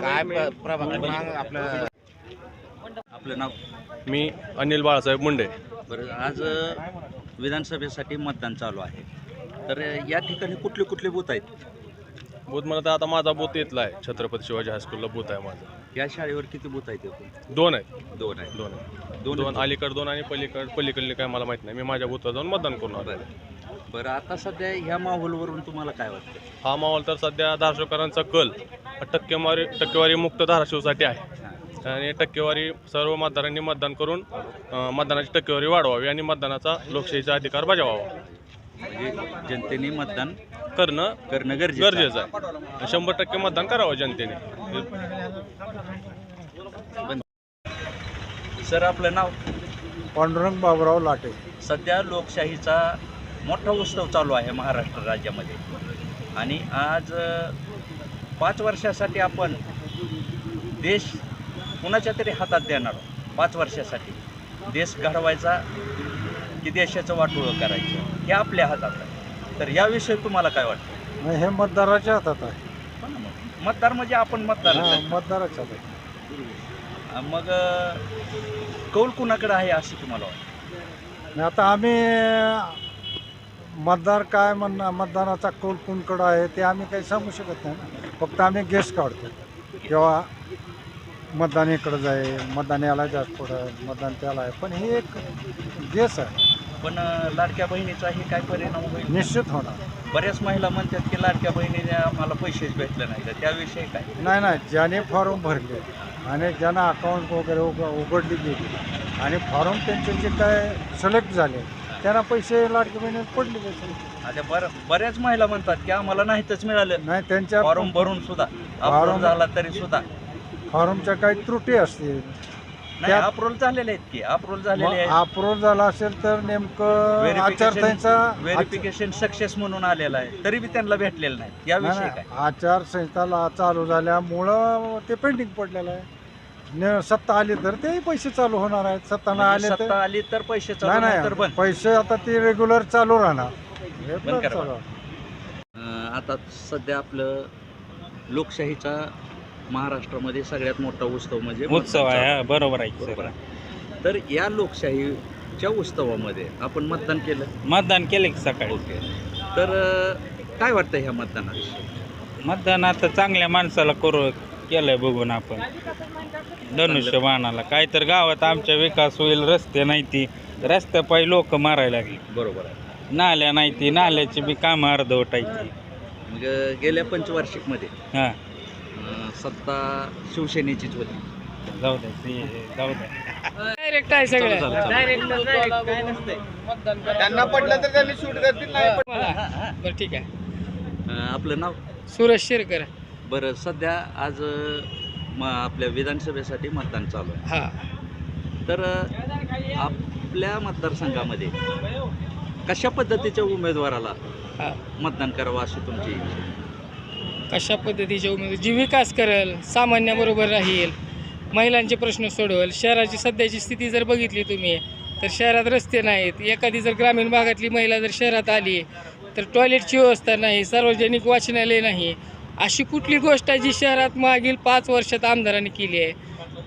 काय आपलं? आपलं नाव? मी अनिल बाळासाहेब मुंडे. बरं आज विधानसभेसाठी मतदान चालू आहे. तर या ठिकाणी कुठले कुठले बूथ आहेत? बूथ म्हणत आता माझा बूथ इथला आहे. छत्रपती शिवाजी हायस्कूलला बूथ आहे माझा. या शाळेवर किती बूथ आहेत एकूण? दोन आहेत. दोन आहेत. दोन आहेत. दोन दोन अलीकड दोन आणि पलीकड पलीकडले काय मला माहीत नाही. मी माझ्या बूथवर जाऊन मतदान करून आलो बरं आता सध्या ह्या माहोलवरून तुम्हाला काय वाटतं? हा माहोल तर सध्या धाराशिवकरांचा कल हा टक्केवारी टक्केवारी मुक्त धाराशिवसाठी आहे. आणि टक्केवारी सर्व मतदारांनी मतदान करून अं, मतदानाची टक्केवारी वाढवावी आणि मतदानाचा लोकशाहीचा अधिकार बजावावा. म्हणजे जनतेने मतदान करणं करणं गरजेचं आहे. गरजेचं आहे. शंभर टक्के मतदान करावं जनतेने. सर आपलं नाव? पांडुरंग बाबुराव लाटे. सध्या लोकशाहीचा मोठा उत्सव चालू आहे महाराष्ट्र राज्यामध्ये. आणि आज पाच वर्षासाठी आपण देश कुणाच्या तरी हातात देणार आहोत. पाच वर्षासाठी. देश घडवायचा की देशाचं वाटोळं करायचं? हे आपल्या हातात आहे. तर याविषयी तुम्हाला काय वाटतं? हे मतदाराच्या हातात आहे. हो. मतदार म्हणजे आपण मतदार. मतदाराच्या हातात आहे. मग कौल कुणाकडे आहे असं तुम्हाला वाटतं? आता आम्ही मतदार काय म्हणणं मतदानाचा कौल कोणकडं आहे ते आम्ही काही सांगू शकत नाही ना. फक्त आम्ही गेस काढतो. किंवा मतदान इकडं जाईल मतदान याला जास्त पुढं मतदान त्याला आहे. पण हे एक गेस आहे. पण अ, लाडक्या बहिणीचा हे काय परिणाम होईल? निश्चित होणार. बऱ्याच महिला म्हणतात की लाडक्या बहिणीने आम्हाला पैसेच भेटले नाही तर त्याविषयी काय? नाही नाही. ज्याने फॉर्म भरले आणि ज्यांना अकाउंट वगैरे उघ उघडली गेली आणि फॉर्म त्यांचे जे काय सिलेक्ट झाले त्यांना पैसे लाडकी बहिणीत पडले पैसे. आता बर बऱ्याच महिला म्हणतात की आम्हाला नाहीतच मिळालं. नाही त्यांच्या फॉर्म भरून सुद्धा फॉर्म- अप्रूव्ह झाला तरी सुद्धा. फॉर्मच्या काही त्रुटी असतील. नाही त्यात- अप्रूव्ह झालेले आहेत की अप्रूव्ह झालेले आहेत. अप्रूव्ह झाला असेल तर नेमकं आचारसंहिता व्हेरिफिकेशन सक्सेस म्हणून आलेलं आहे. तरी बी त्यांना भेटलेलं नाही. याविषयी नाही, काय? आचारसंहिता ला- चालू झाल्यामुळं ते पेंडिंग पडलेलं आहे. न- सत्ता आली तर तेही पैसे चालू होणार आहेत सत्ता नाही म्हणजे आले सत्ता आली तर पैसे नाही चालू नाही तर बंद पैसे आता ते रेग्युलर चालू राहणार रेग्युलर करा. चालू अं, आता सध्या आपलं लोकशाहीचा महाराष्ट्रामध्ये सगळ्यात मोठा उत्सव म्हणजे उत्सव मतदान आहे. हा, बरोबर आहे की बरोबर सर. आहे. तर या लोकशाहीच्या उत्सवामध्ये आपण मतदान केलं मतदान केलं की सकाळी ओके तर अं, काय वाटतं ह्या मतदानाविषयी मतदान आता चांगल्या माणसाला करू केलंय बघून आपण. धनुष्यबाणाला. काय तर गावात आमच्या विकास होईल रस्ते नाही ती. रस्त्या पायी लोक मारायला लागली. बरोबर आहे. नाल्या नाही ती नाल्याची बी कामं अर्धवटायची मग अं, गेल्या पंचवार्षिकमध्ये हां. अं, सत्ता शिवसेनेचीच होती. जाऊ द्या ते जाऊ द्या डायरेक्ट आहे सगळं. चालू, चालू. डायरेक्ट काय नसते त्यांना पडलं तर त्यांनी शूट करतील नाही. बरं ठीक आहे. अं, आपलं नाव? सुरेश शिरकर. बरं सध्या आज म आपल्या विधानसभेसाठी मतदान चालू आहे. हा. तर आपल्या मतदारसंघामध्ये कशा पद्धतीच्या उमेदवाराला हा. मतदान करावं अशी तुमची इच्छा आहे? कशा पद्धतीचे उमेदवार? जी विकास करेल सामान्याबरोबर राहील महिलांचे प्रश्न सोडवेल शहराची सध्याची स्थिती जर बघितली तुम्ही तर शहरात रस्ते नाहीत. एखादी जर ग्रामीण भागातली महिला जर शहरात आली तर टॉयलेटची व्यवस्था नाही सार्वजनिक वाचनालय नाही अशी कुठली गोष्ट आहे जी शहरात मागील पाच वर्षात आमदारांनी केली आहे?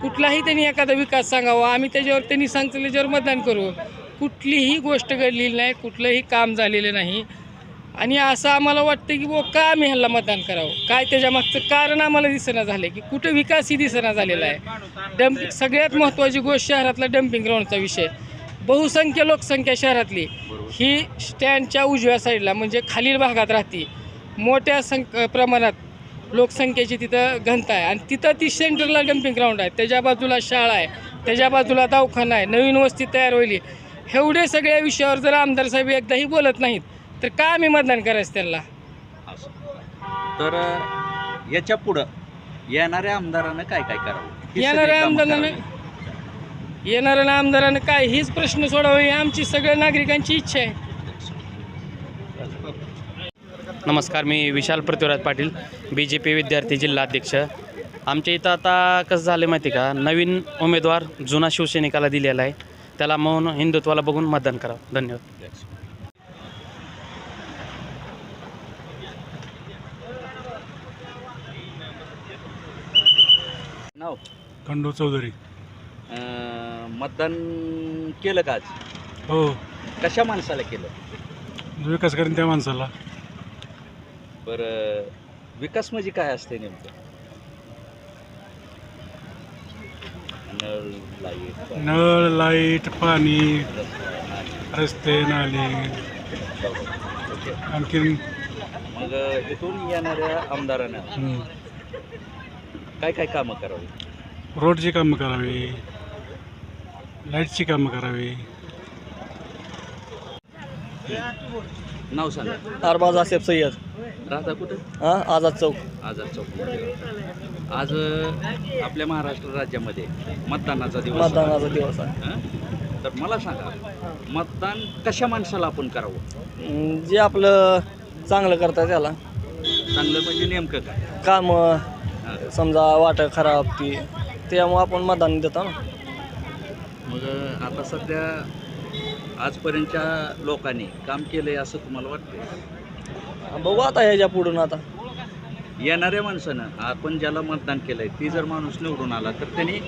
कुठलाही त्यांनी एखादा विकास सांगावा आम्ही त्याच्यावर त्यांनी सांगतो त्याच्यावर मतदान करू. कुठलीही गोष्ट घडलेली नाही कुठलंही काम झालेलं नाही. आणि असं आम्हाला वाटतं की बो का आम्ही ह्याला मतदान करावं? काय त्याच्यामागचं कारण आम्हाला दिसेना झालं की कुठं विकासही दिसेना झालेला आहे? डम्पिंग सगळ्यात महत्त्वाची गोष्ट शहरातला डम्पिंग ग्राउंडचा विषय. बहुसंख्य लोकसंख्या शहरातली. ही स्टँडच्या उजव्या साईडला म्हणजे खालील भागात राहते. मोठ्या संक प्रमाणात लोकसंख्येची तिथं घनता आहे. आणि तिथं ती सेंटरला डम्पिंग ग्राउंड आहे. त्याच्या बाजूला शाळा आहे. त्याच्या बाजूला दवाखाना आहे. नवीन वस्ती तयार होईल. एवढे सगळ्या विषयावर जर आमदार साहेब एकदाही बोलत नाहीत तर का आम्ही मतदान करायचं त्यांना? तर याच्या पुढं येणाऱ्या आमदारानं काय काय करावं? येणाऱ्या आमदारानं. येणाऱ्या आमदारानं काय? हीच प्रश्न सोडावे ही आमची सगळ्या नागरिकांची इच्छा आहे. नमस्कार मी विशाल Prithviraj Patil B J P विद्यार्थी जिल्हाध्यक्ष आमच्या इथं आता कसं झालं माहिती का? नवीन उमेदवार जुना शिवसैनिकाला दिलेला आहे. त्याला म्हणून हिंदुत्वाला बघून मतदान करा. धन्यवाद. नाव? खंडू चौधरी. मतदान केलं का आज? हो. कशा माणसाला केलं? विकास करेन त्या माणसाला. बरं विकास म्हणजे काय असते नेमकं? नळ लाइट नळ लाइट पाणी रस्ता, नाली. आणखीन? मग इथून येणाऱ्या आमदारांना हं, काय काय कामं करावी? रोडची कामं करावी लाईटची कामं करावी. नाव सांगा. अरबाज आसेफ सय्यद. राहता कुठं? हां आझाद चौक. आझाद चौक आज अं, आपल्या महाराष्ट्र राज्यामध्ये मतदानाचा दिवस आहे. मतदानाचा दिवस आहे. हं? तर मला सांगा मतदान कशा माणसाला आपण करावं? अं, जे आपलं चांगलं करतात त्याला. चांगलं म्हणजे नेमकं काय? काम हं. समजा वाट खराब ती. त्यामुळे आपण मतदान देतो ना. मग अं, आता सध्या आजपर्यंतच्या लोकांनी काम केलंय असं तुम्हाला वाटतं बघू आता ह्याच्या पुढून आता. येणाऱ्या माणसानं आपण ज्याला मतदान केलंय ती जर माणूस निवडून आला तर त्यांनी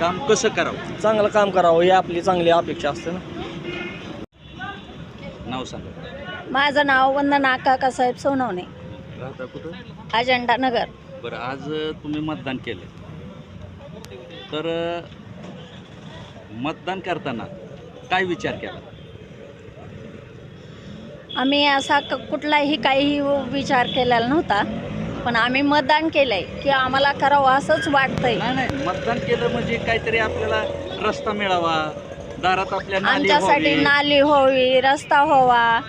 काम कसं करावं? चांगलं काम करावं ही आपली चांगली अपेक्षा असते ना. नाव सांगा. माझं नाव वंदना काकासाहेब सोनवणे. राहता कुठं? अजंडा नगर. बरं आज अ, तुम्ही मतदान केलं तर अ, मतदान करताना काय विचार केला? आम्ही असा क- कुठलाही काही विचार केलेला नव्हता. पण आम्ही मतदान केलंय की आम्हाला करावं असंच वाटतंय. नाही नाही. मतदान केलं म्हणजे काहीतरी आपल्याला रस्ता मिळावा दारात आपल्या नाली आमच्यासाठी व्हावी. नाली व्हावी रस्ता व्हावा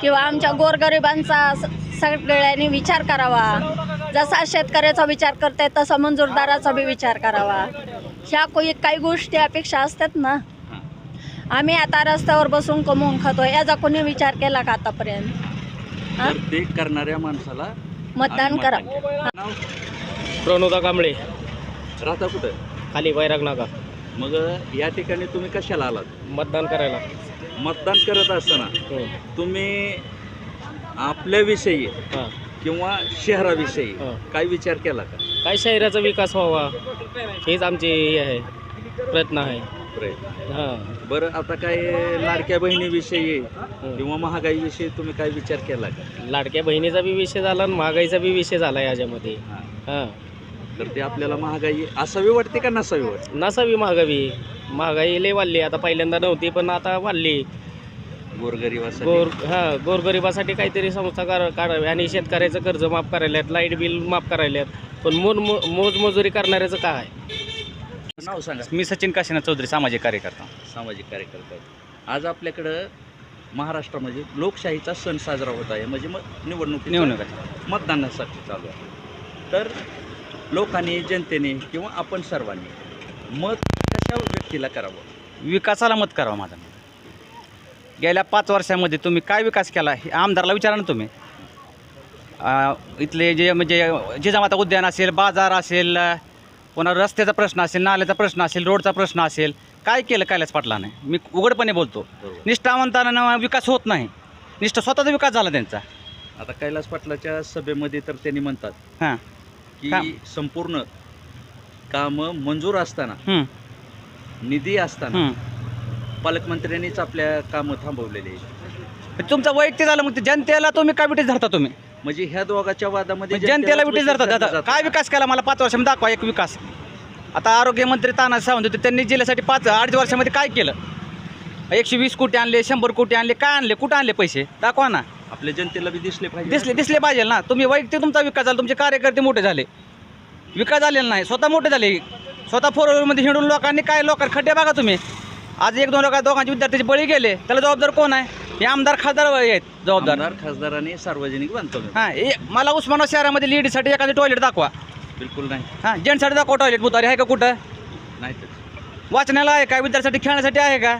किंवा आमच्या गोरगरिबांचा स- सगळ्यांनी विचार करावा. जसा शेतकऱ्याचा विचार करते तसा मंजूरदाराचा बी विचार करावा. ह्या कोई काही गोष्टी अपेक्षा असतात ना. आम्ही आता रस्त्यावर बसून कमवून खातो याचा कोणी विचार केला का आतापर्यंत? हा? तर ते करणाऱ्या माणसाला मतदान करा. नाव? प्रणोदा कांबळे. राहता कुठं? खाली बैराग नाका मग या ठिकाणी तुम्ही कशाला आलात? मतदान करायला. मतदान करत असताना हो. तुम्ही आपल्याविषयी हां. किंवा शहराविषयी हो. काय विचार केला का? काय शहराचा विकास व्हावा. हेच आमचे हे आहे प्रयत्न आहे. प्रयत्न हां. बरं आता काय लाडक्या बहिणीविषयी किंवा महागाईविषयी तुम्ही काय विचार केला का? लाडक्या बहिणीचा बी विषय झाला आणि महागाईचा बी विषय झाला याच्यामध्ये. हां. हां. तर ते आपल्याला महागाई असावी वाटते का नसावी वाटते? नसावी महागावी महागाई लय वाढली आता पहिल्यांदा नव्हती पण आता वाढली. गोरगरिबासाठी? गोर हां गोरगरिबासाठी काहीतरी संस्था कर काढावी. आणि शेतकऱ्याचं कर्ज माफ करायला आहेत लाइट बिल माफ करायला आहेत पण मोज मोजमजुरी करणाऱ्याचं काय? आहे नाव सांगा. मी सचिन काशीनाथ चौधरी सामाजिक कार्यकर्ता. सामाजिक कार्यकर्ता. आहेत. आज आपल्याकडं महाराष्ट्रामध्ये लोकशाहीचा सण साजरा होत आहे. म्हणजे मग निवडणूक निवडणुका. मतदानासाठी चालू आहे. तर लोकांनी जनतेने किंवा आपण सर्वांनी मत कशा व्यक्तीला करावं? विकासाला मत करावं माझं. गेल्या पाच वर्षामध्ये तुम्ही काय विकास केला हे आमदारला विचारा ना तुम्ही. अं, इथले जे म्हणजे जिजामाता उद्यान असेल बाजार असेल अं, पुन्हा रस्त्याचा प्रश्न असेल नाल्याचा प्रश्न असेल रोडचा प्रश्न असेल काय केलं कैलास पाटलाने मी उघडपणे बोलतो. बरोबर. निष्ठावंतांना विकास होत नाही. निष्ठा स्वतःचा विकास झाला त्यांचा. आता कैलास पाटलाच्या सभेमध्ये तर त्यांनी म्हणतात हां. की काम. संपूर्ण कामं मंजूर असताना हं, निधी असताना हं. पालकमंत्र्यांनीच आपल्या कामं थांबवलेली आहेत. तुमचं वैयक्तिक झालं मग ते जनतेला तुम्ही काय धरता तुम्ही? म्हणजे ह्या दोघाच्या वादामध्ये म्हणजे जनतेला विटीस धरतात. काय विकास केला? मला पाच वर्षामध्ये दाखवा एक विकास. आता आरोग्यमंत्री तानाजी सावंत होते. त्यांनी जिल्ह्यासाठी पाच अडीच वर्षामध्ये काय केलं? एकशे वीस कोटी आणले शंभर कोटी आणले काय आणले? कुठं आणले पैसे? दाखवा ना. आपल्या जनतेला बी दिसले पाहिजे दिसले दिसले पाहिजे ना. तुम्ही वैयक्तिक तुमचा विकास झाला तुमचे कार्यकर्ते मोठे झाले. विकास झालेला नाही स्वतः मोठे झाले. स्वतः फोर व्हीलरमध्ये हिंडून लोकांनी काय लोकांना खड्डे बघा तुम्ही. आज एक दोन लोक दोघांचे विद्यार्थ्याचे बळी गेले. त्याला जबाबदार कोण आहे? हे आमदार खासदार आहेत जबाबदार. आमदार खासदारांनी सार्वजनिक बांधकाम. हां हे मला उस्मानाबाद शहरामध्ये लेडीसाठी एखादं टॉयलेट दाखवा. बिलकुल नाही. हां जेंट्ससाठी दाखवा टॉयलेट बुतारी आहे का कुठं? नाही तर. वाचण्याला आहे का? विद्यार्थ्यासाठी खेळण्यासाठी आहे का?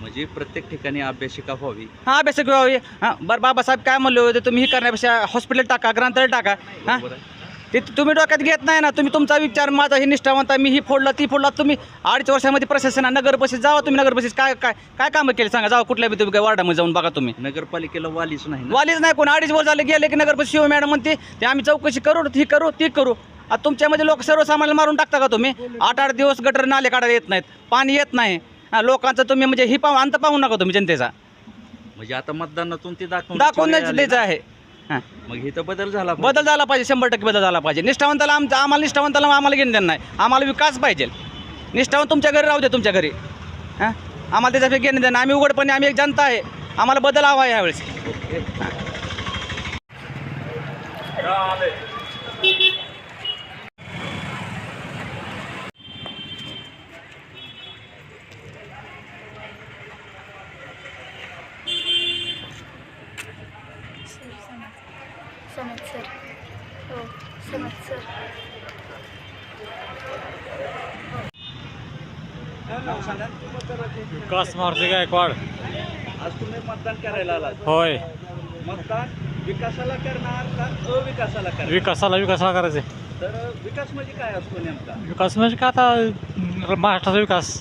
म्हणजे प्रत्येक ठिकाणी अभ्यासिका व्हावी. हां अभ्यास किंवा हां बरं बाबासाहेब काय म्हणले होते? तुम्ही ही करण्यापेक्षा हॉस्पिटल टाका ग्रंथालय टाका. हां? बरोबर आहे. ते तुम्ही डोक्यात घेत नाही ना तुम्ही तुमचा विचार माझा हे निष्ठावंत मी ही फोडला ती फोडला तुम्ही अडीच वर्षामध्ये प्रशासन नगर बसेस जावा तुम्ही नगर बसेस काय काय काय कामं केली सांगा जावा कुठल्या बी तुम्ही काय वार्डामध्ये जाऊन बघा तुम्ही. नगरपालिकेला वालीच नाही वालीच नाही कोण अडीच वर्ष झाले गेले की नगर बस शिव मॅडम म्हणते ते आम्ही चौकशी करू ही करू ती करू. आता तुमच्यामध्ये लोक सर्वसामान्य मारून टाकता का तुम्ही? आठ आठ दिवस गटर नाले काढायला येत नाहीत पाणी येत नाही. हा, लोकांचं तुम्ही म्हणजे ही पाहू अंत पाहू नका तुम्ही जनतेचा. म्हणजे आता मतदानातून ते दाखवून दाखवून द्यायचं. आहे. हां. मग इथं बदल झाला पाहिजे. बदल झाला पाहिजे शंभर टक्के बदल झाला पाहिजे. निष्ठावंताला आमचं आम्हाला निष्ठावंताला आम्हाला घेणं देणं नाही. आम्हाला विकास पाहिजे. निष्ठावंत तुमच्या घरी राहू दे तुमच्या घरी. हां? आम्हाला त्याच्यापेक्षा घेणं देणं आम्ही उघडपणे आम्ही एक जनता आहे. आम्हाला बदल हवा आहे यावेळेस समज सर हो समज सर नाव सांगा. विकास मारुती गायकवाड. आज तुम्ही मतदान करायला आलात. होय. मतदान विकासाला करणार का अविकासाला करणार? विकासाला विकासाला करायचे तर विकास म्हणजे काय असतो नेमका? विकास म्हणजे काय आता महाराष्ट्राचा विकास.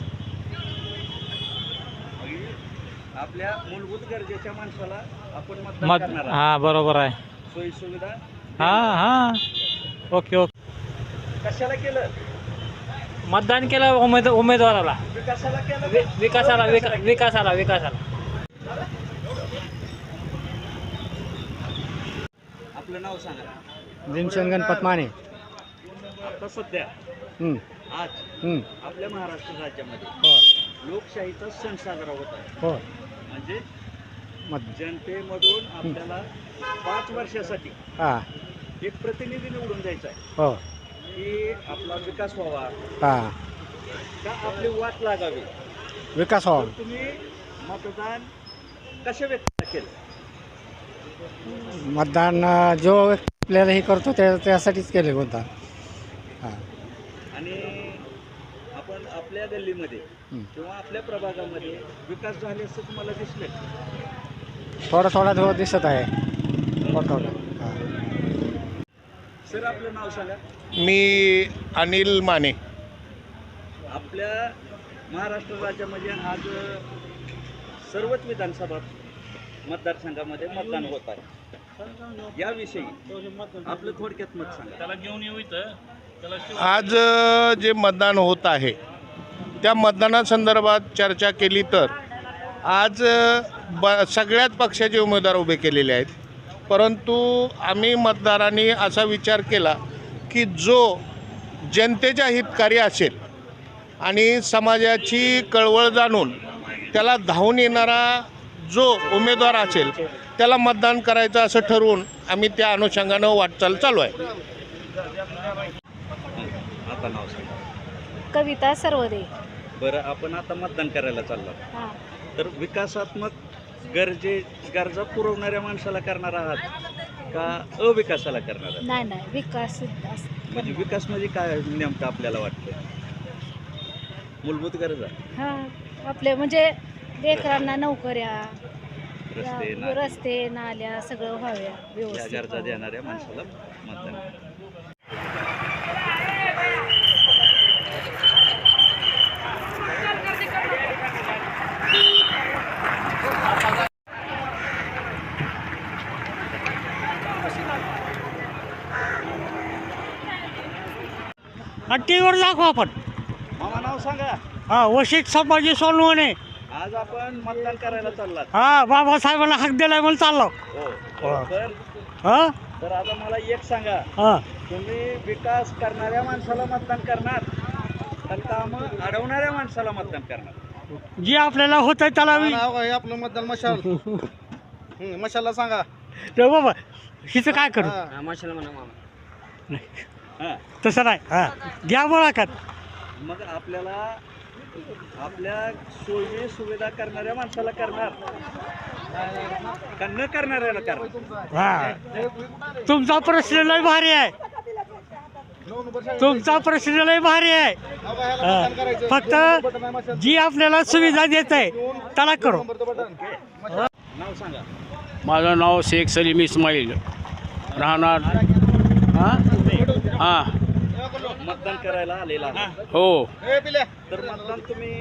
आपल्या मूलभूत गरजेच्या माणसाला आपण मतदान मत करणार आहोत. हां बरोबर आहे. सोयी सुविधा हां हां. Okay okay. कशाला केलं? मतदान केलं उमेद उमेदवाराला. विकासाला वि- विकासाला विका विकासाला विकासाला. आपलं नाव सांगा. भीमसेन गणपत माने आता सध्या? हं, आज? हं, आपल्या महाराष्ट्र राज्यामध्ये हो. लोकशाहीचा सण साजरा होत आहे. हो. म्हणजे मत जनतेमधून आपल्याला पाच वर्षासाठी हां. एक प्रतिनिधी निवडून द्यायचा आहे. हो. की आपला विकास व्हावा. हां. का आपली वाट लागावी? विकास व्हावा. तुम्ही मतदान कशा व्यक्त केलं? मतदान अं, जो आपल्याला हे करतो त्या त्यासाठीच केले मतदान. हां. आणि आपण आपल्या गल्लीमध्ये हं. किंवा आपल्या प्रभागामध्ये विकास झाले असं तुम्हाला दिसले थोडा थोडा थोडा दिसत आहे. थोडा थोडा. हां. सर आपलं नाव सांगा. मी अनिल माने. आपल्या महाराष्ट्र राज्यामध्ये आज सर्वच विधानसभा मतदारसंघामध्ये मतदान होत आहे. याविषयी आपलं थोडक्यात मत सांगा. त्याला घेऊन येऊ इथं. आज जे मतदान होत आहे त्या मतदानासंदर्भात चर्चा केली तर आज ब सगळ्याच पक्षाचे उमेदवार उभे केलेले आहेत. परंतु आम्ही मतदारांनी असा विचार केला की जो जनतेच्या हितकारी असेल आणि समाजाची कळवळ जाणून त्याला धावून येणारा जो उमेदवार असेल त्याला मतदान करायचं असं ठरवून आम्ही त्या अनुषंगानं वाटचाल चालू आहे. कविता सर्वदे. बरं आपण आता मतदान करायला चाललो. हां. तर विकासात्मक गरजे गरजा पुरवणाऱ्या माणसाला करणार आहात. का अविकासाला करणार आहात नाही नाही विकास म्हणजे विकास म्हणजे काय नेमकं आपल्याला वाटतं मूलभूत गरजा हां आपले म्हणजे लेकरांना नोकऱ्या रस्ते या- नाले, रस्ते नाल्या सगळं व्हाव्या या व्यवस्थित गरजा व्हावं. देणाऱ्या माणसाला. टी व्हीवर दाखवू आपण. मामा नाव सांगा. हा वशिक संभाजी सोनवणे. आज आपण मतदान करायला चाललात. हा बाबासाहेबांना हक दिलाय म्हणून चाललो. हो. तर हा? तर आता मला एक सांगा. हा. तुम्ही विकास करणाऱ्या माणसाला मतदान करणार तर कामं अडवणाऱ्या माणसाला मतदान करणार. जे आपल्याला होत आहे त्याला वि- आपलं मतदान मशाल? मशाला सांगा. रे बाबा हिचं काय करू? हां. तसं नाही. हा. घ्या मुलाखत. मग आपल्याला आपल्या सोयी सुविधा करणाऱ्या माणसाला करणार. का न करणाऱ्याला करणार? हा. तुमचा प्रश्न लय भारी आहे. तुमचा प्रश्न लय भारी आहे. हा. फक्त जी आपल्याला सुविधा देत आहे त्याला करू. नाव सांगा. माझं नाव शेख सलीम इस्माईल. राहणार हां. हां मतदान करायला आलेला. हो. तर मतदान तुम्ही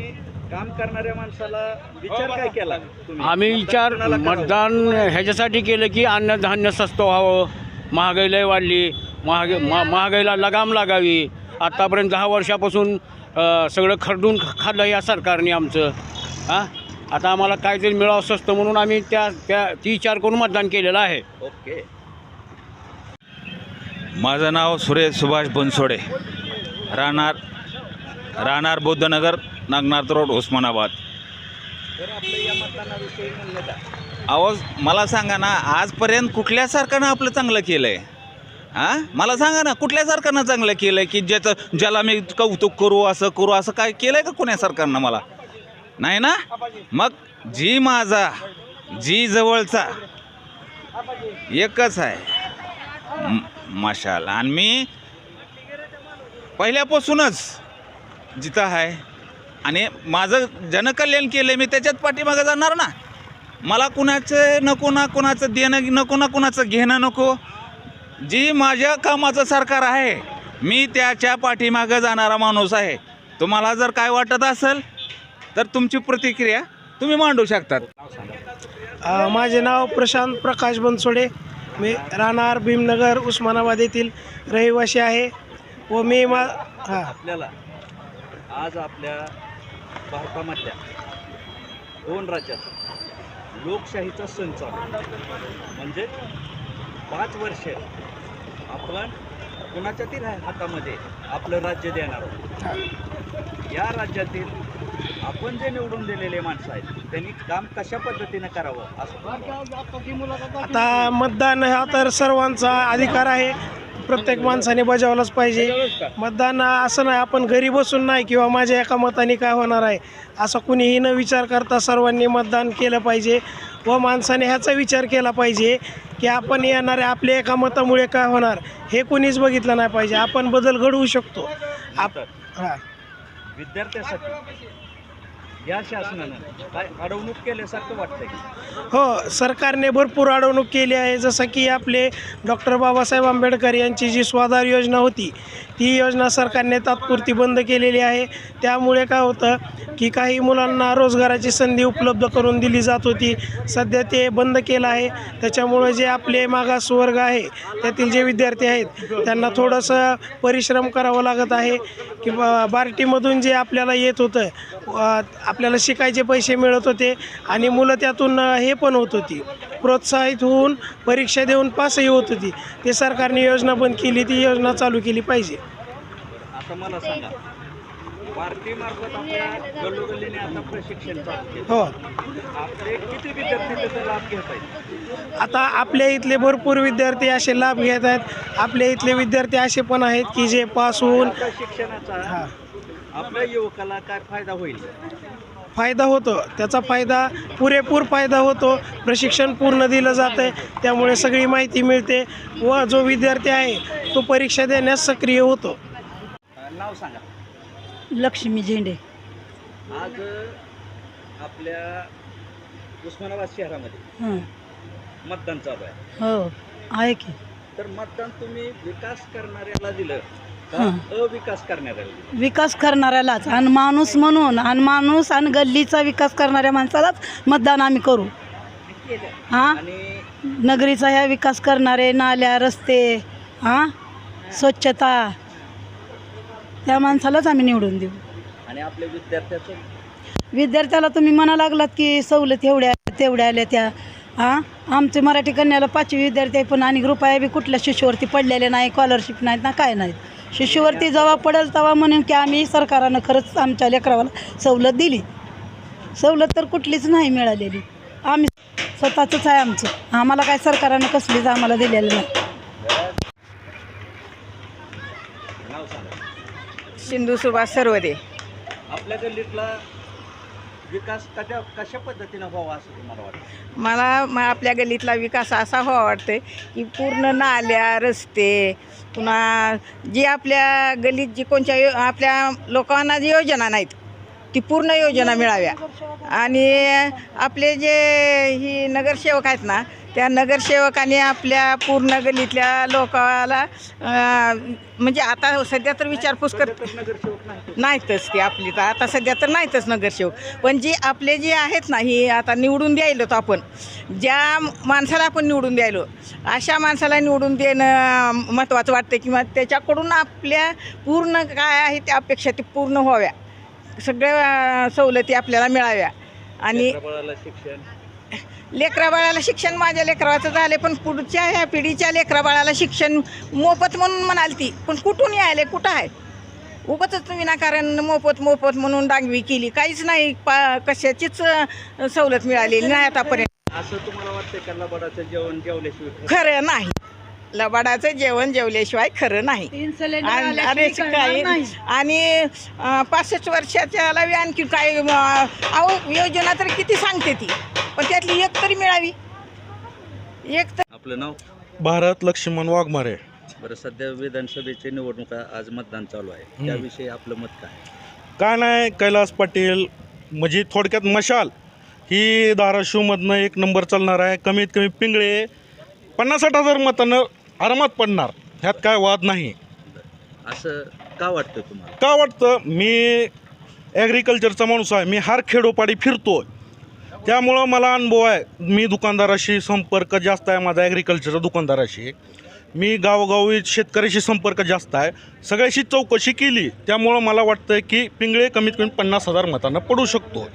काम करणाऱ्या माणसाला विचार काय केला तुम्ही? आम्ही विचार? मतदान ह्याच्यासाठी केलं की अन्नधान्य स्वस्त व्हावं. महागाई लय वाढली. महाग महागाईला लगाम लागावी. आत्तापर्यंत दहा वर्षापासून सगळं खरडून खाल्लं या सरकारने आमचं. हां? आता आम्हाला काहीतरी मिळावं स्वस्त म्हणून आम्ही त्या त्या ती विचार करून मतदान केलेलं आहे. ओके. माझं नाव सुरेश सुभाष बनसोडे. राहणार राहणार बौद्धनगर नागनाथ रोड उस्मानाबाद. आवाज मला सांगा ना आजपर्यंत कुठल्या सरकारनं आपलं चांगलं केलं आहे हां? मला सांगा ना कुठल्या सरकारनं चांगलं केलं आहे की ज्याचं ज्याला मी कौतुक करू असं करू असं काय केलं आहे का कोण्या सरकारनं मला? नाही ना? मग जी माझा जी जवळचा एकच आहे. मशाल. आणि मी पहिल्यापासूनच जिथं आहे आणि माझं जनकल्याण केलं आहे मी त्याच्यात पाठीमागं जाणार ना. मला कुणाचं नको ना कुणाचं देणं नको ना कुणाचं घेणं नको. जी माझ्या कामाचं सरकार आहे मी त्याच्या पाठीमागं जाणारा माणूस आहे. तुम्हाला जर काय वाटत असेल तर तुमची प्रतिक्रिया तुम्ही मांडू शकतात. माझे नाव प्रशांत प्रकाश बनसोडे. मी राहणार भीमनगर उस्मानाबाद येथील रहिवासी आहे व मी मा हां. आपल्याला आज आपल्या भारतामधल्या दोन राज्यात लोकशाहीचा सण चालू. म्हणजे पाच वर्ष आपण कुणाच्या तरी हातामध्ये आपलं राज्य देणार आहोत या राज्यातील आपण जे निवडून दिलेले माणसं आहेत त्यांनी काम कशा पद्धतीनं करावं असं? आता मतदान हा तर सर्वांचा अधिकार आहे. प्रत्येक माणसाने बजावलाच पाहिजे. मतदान असं नाही आपण घरी बसून नाही किंवा माझ्या एका मताने काय होणार आहे असं कुणीही न विचार करता सर्वांनी मतदान केलं पाहिजे व माणसाने ह्याचा विचार केला पाहिजे की आपण येणाऱ्या आपल्या एका मतामुळे काय होणार हे कुणीच बघितलं नाही पाहिजे. आपण बदल घडवू शकतो. आप हां. विद्यार्थ्यासाठी. या शासनानं काय अडवणूक केल्यासारखं वाटतंय हो सरकारने भरपूर अडवणूक केली आहे. जसं की आपले डॉक्टर बाबासाहेब आंबेडकर यांची जी स्वाधार योजना होती ती योजना सरकारने तात्पुरती बंद केलेली आहे. त्यामुळे काय होतं की काही मुलांना रोजगाराची संधी उपलब्ध करून दिली जात होती. सध्या ते बंद केलं आहे. त्याच्यामुळे जे आपले मागासवर्ग आहे त्यातील जे विद्यार्थी आहेत त्यांना थोडंसं परिश्रम करावं लागत आहे. की बा- बार्टीमधून जे आपल्याला येत होतं आपल्याला शिकायचे पैसे मिळत होते आणि मुलं त्यातून हे पण होत होती. प्रोत्साहित होऊन परीक्षा देऊन पासही होत होती. ते सरकारने योजना बंद केली ती योजना चालू केली पाहिजे. आता मला सांगा. आपल्या गल्लोगल्लीने आता प्रशिक्षण हो. आपले किती विद्यार्थी त्याचा लाभ घेत आहेत? आता आपल्या इथले भरपूर विद्यार्थी असे लाभ घेत आहेत. आपल्या इथले विद्यार्थी असे पण आहेत की जे पास होऊन शिक्षणाचा आपल्या युवकाला काय फायदा होईल? फायदा होतो. त्याचा फायदा पुरेपूर फायदा होतो. प्रशिक्षण पूर्ण दिलं जातं आहे त्यामुळे सगळी माहिती मिळते. व जो विद्यार्थी आहे तो परीक्षा देण्यास सक्रिय होतो. नाव सांगा. लक्ष्मी झेंडे. आज आपल्या उस्मानाबाद शहरामध्ये हं. मतदान चालू आहे. हो आहे की. तर मतदान तुम्ही विकास करणाऱ्याला दिलं का. अविकास करणाऱ्याला दिलं? विकास करणाऱ्यालाच. आणि माणूस म्हणून आणि माणूस आणि गल्लीचा विकास करणाऱ्या माणसालाच मतदान आम्ही करू. हां? आणि नगरीचा ह्या विकास करणारे नाल्या रस्ते हां? स्वच्छता. त्या माणसालाच आम्ही निवडून देऊ. आणि आपल्या विद्यार्थ्याचं? विद्यार्थ्याला तुम्ही म्हणा लागलात की सवलत एवढ्या तेवढ्या आल्या त्या. हां? आमचे मराठी कन्याला पाचवी विद्यार्थी आहे पण आणि रुपया बी कुठल्या शिष्यवरती पडलेले नाही स्कॉलरशिप नाहीत ना काय नाहीत. शिष्यवरती जेव्हा पडेल तेव्हा म्हणून की आम्ही सरकारनं खरंच आमच्या लेकराला सवलत दिली. सवलत तर कुठलीच नाही मिळालेली. आम्ही स्वतःचंच आहे आमचं. आम्हाला काय सरकारनं कसलीच आम्हाला दिलेलं नाही नाव सांगा सिंधू सुभाष सर्वदे. आपल्या गल्लीतला विकास कशा कशा पद्धतीनं व्हावा असं तुम्हाला वाटतं? मला म आपल्या गल्लीतला विकास असा व्हावा वाटतं की पूर्ण नाल्या रस्ते पुन्हा जी आपल्या गल्लीत जी कोणत्या यो आपल्या लोकांना जी योजना नाहीत ती पूर्ण योजना मिळाव्या. आणि आपले जे ही नगरसेवक आहेत ना त्या नगरसेवकाने आपल्या पूर्ण गल्लीतल्या लोकाला म्हणजे आता सध्या तर विचारपूस कर नाहीतच ते आपली तर. आता सध्या तर नाहीतच नगरसेवक. पण जे आपले जे आहेत ना हे आता निवडून द्यायलो तर आपण. ज्या माणसाला आपण निवडून द्यायलो अशा माणसाला निवडून देणं महत्त्वाचं वाटतं किंवा त्याच्याकडून आपल्या पूर्ण काय आहे त्या अपेक्षा ते पूर्ण व्हाव्या. सगळ्या सवलती आपल्याला मिळाव्या. आणि शिक्षण. लेकरा बाळाला शिक्षण माझ्या लेकराचं झाले पण पुढच्या ह्या पिढीच्या लेकरा बाळाला शिक्षण मोफत म्हणून म्हणाल ती. पण कुठून यायले? कुठं आहे? उगतच विनाकारण मोफत मोफत म्हणून डांगवी केली. काहीच नाही पा कशाचीच सवलत मिळालेली नाही आतापर्यंत. असं तुम्हाला वाटतं जेवण जेवल्याशिवाय? खरं नाही. लबाडाचं जेवण जेवल्याशिवाय खरं नाही. आणि अरे काय आणि अं, पासष्ट वर्षाच्याला बी आणखी काय अं, अहो योजना तर किती सांगते ती. पण त्यातली एक तरी मिळावी. एक तर आपलं नाव? भारत लक्ष्मण वाघमारे. बरं सध्या विधानसभेची निवडणुका आज मतदान चालू आहे. त्याविषयी आपलं मत काय? काय नाही कैलास पाटील म्हणजे थोडक्यात मशाल ही धाराशिवमधनं एक नंबर चालणार आहे. कमीत कमी पिंगळे पन्नास साठ हजार मतानं आरामात पडणार. ह्यात काय वाद नाही. असं का वाटतं तुम्हाला? का वाटतं? मी ॲग्रिकल्चरचा माणूस आहे. मी हार खेडोपाडी फिरतो त्यामुळं मला अनुभव आहे. मी दुकानदाराशी संपर्क जास्त आहे माझा ॲग्रिकल्चरचा दुकानदाराशी. मी गावोगावी शेतकऱ्याशी संपर्क जास्त आहे. सगळ्याशी चौकशी केली. त्यामुळं मला वाटतं की पिंगळे कमीत कमी पन्नास हजार मतांना पडू शकतो